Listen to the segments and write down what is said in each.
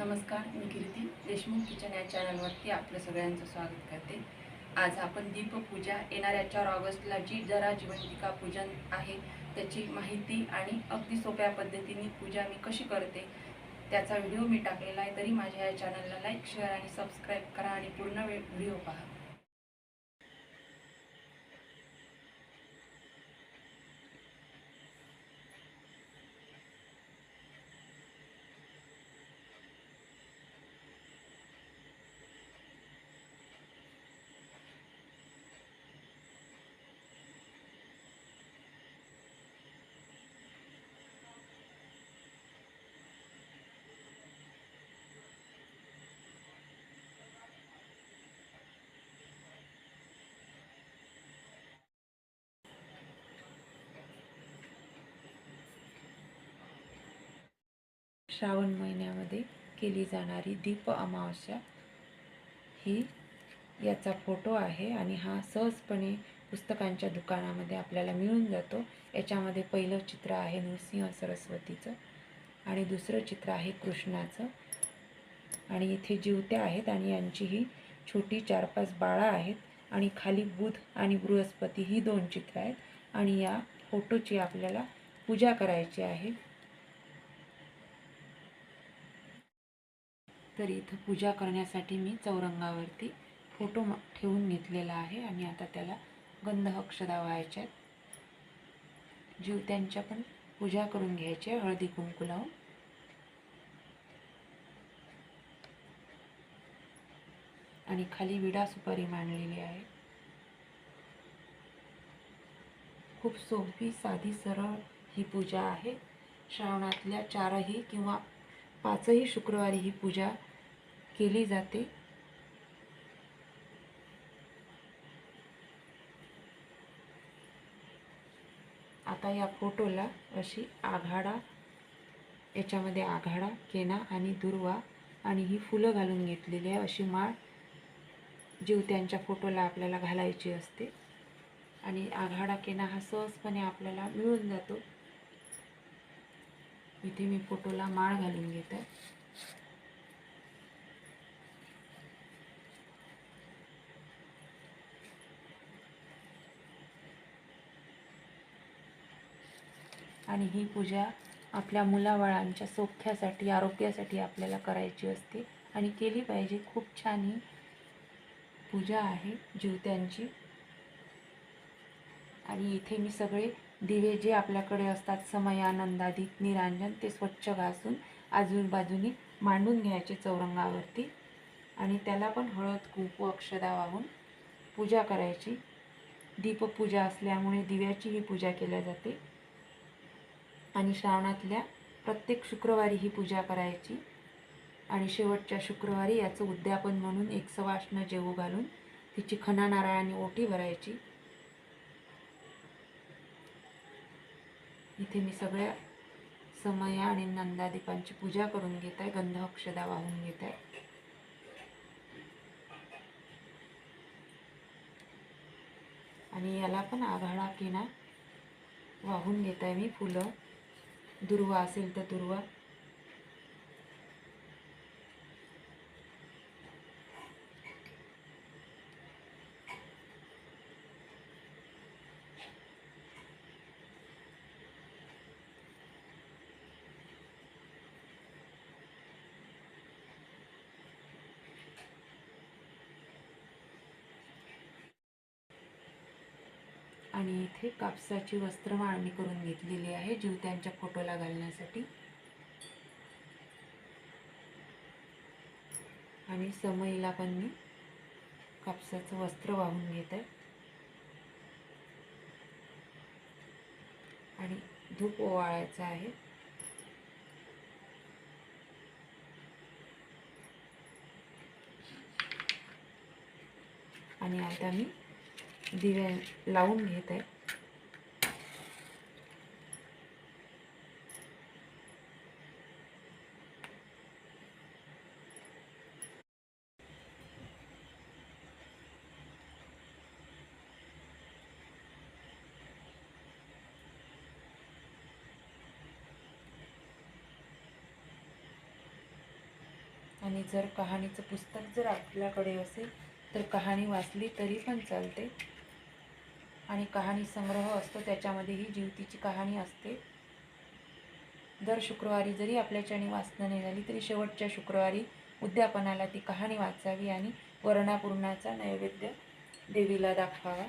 नमस्कार मी कीर्ती देशमुख किचन या चॅनलवरती आपलं सगळ्यांचं स्वागत करते. आज आपण दीपपूजा येणाऱ्या चार ऑगस्टला जी जरा जीवंतिका पूजन आहे त्याची माहिती आणि अगदी सोप्या पद्धतीने पूजा मी कशी करते त्याचा व्हिडिओ मी टाकलेला आहे तरी माझ्या या चॅनलला लाईक शेअर आणि सबस्क्राईब करा आणि पूर्ण वे- व्हिडिओ पहा. श्रावण महिन्यामध्ये केली जाणारी दीप अमावस्या ही याचा फोटो आहे आणि हा सहजपणे पुस्तकांच्या दुकानामध्ये आपल्याला मिळून जातो. याच्यामध्ये पहिलं चित्र आहे नृसिंह सरस्वतीचं आणि दुसरं चित्र आहे कृष्णाचं. आणि इथे जीवत्या आहेत आणि यांची ही छोटी चार पाच बाळा आहेत आणि खाली बुध आणि बृहस्पती ही दोन चित्र आहेत. आणि या फोटोची आपल्याला पूजा करायची आहे. तर इथं पूजा करण्यासाठी मी चौरंगावरती फोटो म- ठेवून घेतलेला आहे आणि आता त्याला गंध अक्षदा व्हायच्या आहेत जीवत्यांच्या पण पूजा करून घ्यायची आहे हळदी कुंकू लावून. आणि खाली विडा सुपारी मांडलेली आहे. खूप सोपी साधी सरळ ही पूजा आहे. श्रावणातल्या चारही किंवा पाचही शुक्रवारी ही पूजा केली जाते. आता या फोटोला अशी आघाडा याच्यामध्ये आघाडा केना आणि दुर्वा आणि ही फुलं घालून घेतलेली आहे. अशी माळ जीवत्यांच्या फोटोला आपल्याला घालायची असते. आणि आघाडा केना हा सहजपणे आपल्याला मिळून जातो. इथे मी फोटोला माळ घालून घेत. आहे आणि ही पूजा आपल्या मुलाबाळांच्या सौख्यासाठी आरोग्यासाठी आपल्याला करायची असते. आणि केली पाहिजे. खूप छान ही पूजा आहे जीवत्यांची आणि इथे मी सगळे दिवे जे आपल्याकडे असतात समयानंदादिक निरांजन ते स्वच्छ घासून आजूबाजूनी मांडून घ्यायचे चौरंगावरती. आणि त्याला पण हळद कुंकू अक्षदा वाहून पूजा करायची. दीपपूजा असल्यामुळे दिव्याची ही पूजा केल्या जाते. आणि श्रावणातल्या प्रत्येक शुक्रवारी ही पूजा करायची. आणि शेवटच्या शुक्रवारी याचं उद्यापन म्हणून एक सवाष्ण जेवू घालून तिची खना नारळाने ओटी भरायची. इथे मी सगळ्या समया आणि नंदादीपांची पूजा करून घेत आहे गंध अक्षदा वाहून घेत आहे आणि याला पण आघाडा किना वाहून घेत आहे मी फुलं. दुर्वा असेल तर दुर्वा. आणि इथे कापसाची वस्त्र मांडणी करून घेतलेली आहे जीवत्यांच्या फोटोला घालण्यासाठी. आणि समईला पण मी कापसाचं वस्त्र वाहून घेत आहे. आणि धूप ओवाळायचं आहे. आणि आता मी दिवे लावून घेते आणि जर कहाणीचं पुस्तक जर आपल्याकडे असेल तर कहाणी वाचली तरी पण चालते. आणि कहाणी संग्रह असतो त्याच्यामध्ये ही जीवतीची कहाणी असते. दर शुक्रवारी जरी आपल्याच्याने वाचणं नाही झाली तरी शेवटच्या शुक्रवारी उद्यापनाला ती कहाणी वाचावी आणि वर्णापूर्णाचा नैवेद्य देवीला दाखवावा.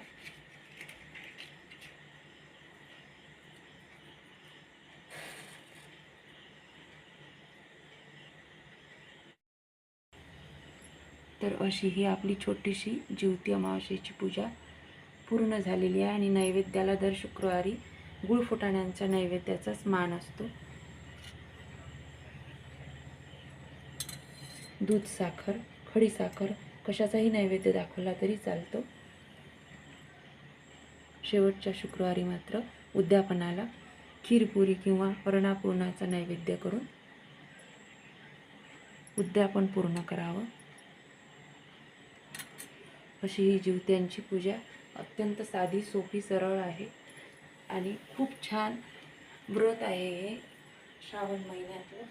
तर अशी ही आपली छोटीशी जीवती अमावस्येची पूजा पूर्ण झालेली आहे आणि नैवेद्याला दर शुक्रवारी गुळ फुटाण्यांच्या नैवेद्याचाच मान असतो. दूध साखर खडी साखर कशाचाही नैवेद्य दाखवला तरी चालतो. शेवटच्या शुक्रवारी मात्र उद्यापनाला खीरपुरी किंवा वर्णापूर्णाचा नैवेद्य करून उद्यापन पूर्ण करावं. अशी ही जीवत्यांची पूजा अत्यंत साधी सोपी सरळ आहे. आणि खूप छान व्रत आहे हे श्रावण महिन्यातलं.